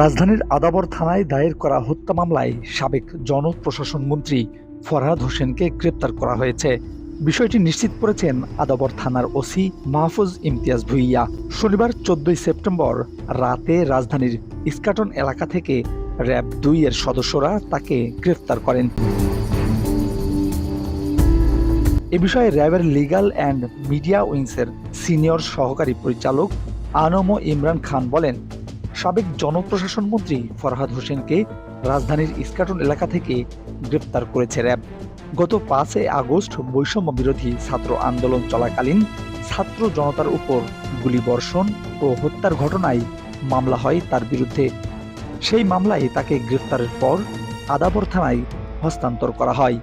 রাজধানীর আদাবর থানায় দায়ের করা হত্যা মামলায় সাবেক জনপ্রশাসন মন্ত্রী ফরহাদ হোসেনকে গ্রেপ্তার করা হয়েছে। বিষয়টি নিশ্চিত করেছেন আদাবর থানার ওসি মাহফুজ ইমতিয়াজ ভুইয়া। শনিবার চোদ্দই সেপ্টেম্বর রাতে রাজধানীর ইস্কাটন এলাকা থেকে র্যাব দুই এর সদস্যরা তাকে গ্রেফতার করেন। এ বিষয়ে র্যাবের লিগ্যাল অ্যান্ড মিডিয়া উইংসের সিনিয়র সহকারী পরিচালক আনম ইমরান খান বলেন সাবেক জনপ্রশাসন মন্ত্রী ফরহাদ হোসেনকে রাজধানীর ইস্কাটন এলাকা থেকে গ্রেপ্তার করেছে র্যাব। গত পাঁচই আগস্ট বৈষম্য বিরোধী ছাত্র আন্দোলন চলাকালীন ছাত্র জনতার উপর গুলিবর্ষণ ও হত্যার ঘটনায় মামলা হয় তার বিরুদ্ধে। সেই মামলায় তাকে গ্রেপ্তারের পর আদাবর থানায় হস্তান্তর করা হয়।